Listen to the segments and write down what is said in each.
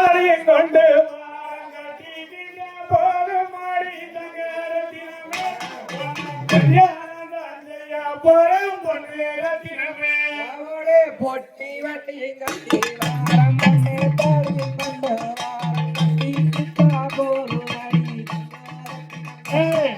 அறியங்கொண்டு பொட்டி வட்டியை கட்டி வாரம் பண்ணே பாடி கொண்டு வாரம் போது ஏ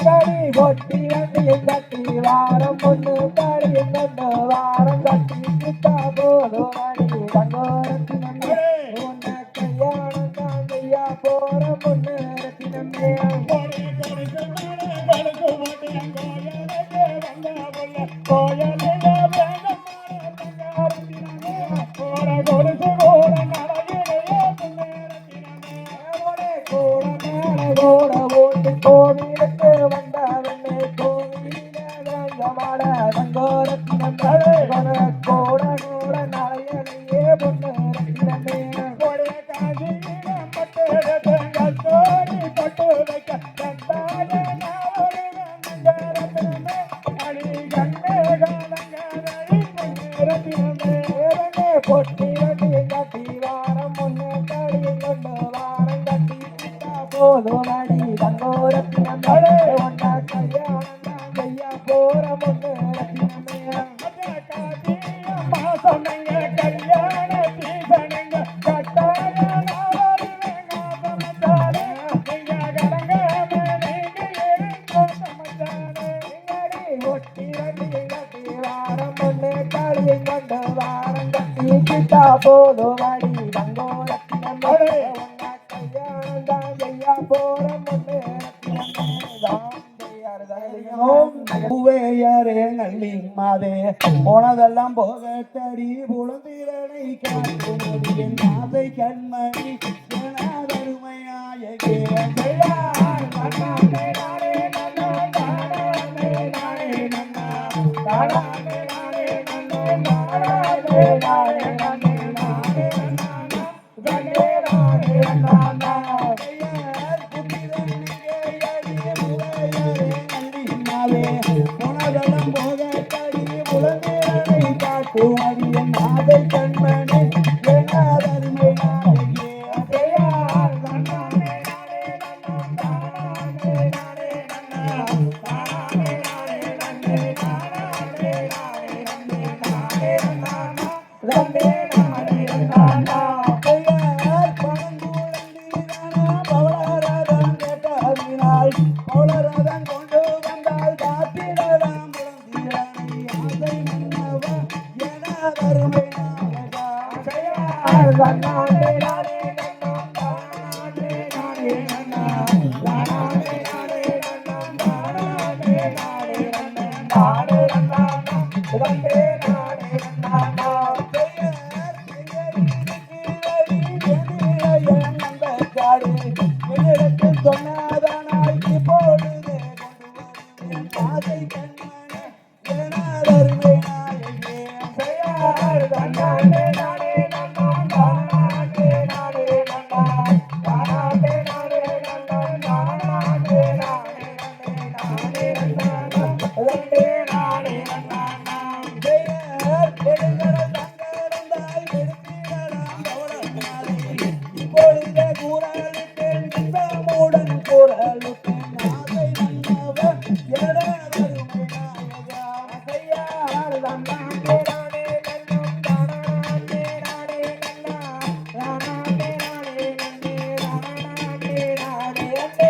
தடி பொட்டி வண்டியில் கட்டி வாரம் பொண்ணு தடி நண்டு வாரம் கட்டி கிட்டா போதும் அடி தங்கோரத்தி கோவிலுக்கு வந்தார் கோவிலாட தங்கோரத்தினம் கோட லோலாடி தங்கோரத்தினம் ஒன்றா கல்யாணம் கையா போற முன்னு சொன்னங்க கல்யாண தீசனங்க கொண்டு வாரங்க போதும் அடி வங்கோ போனதெல்லாம் போகட்டடி புலந்திரனை காட்டும் ஆசை கண்மணி. கருமை சொன்ன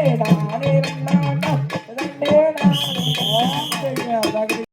ಬೇಡ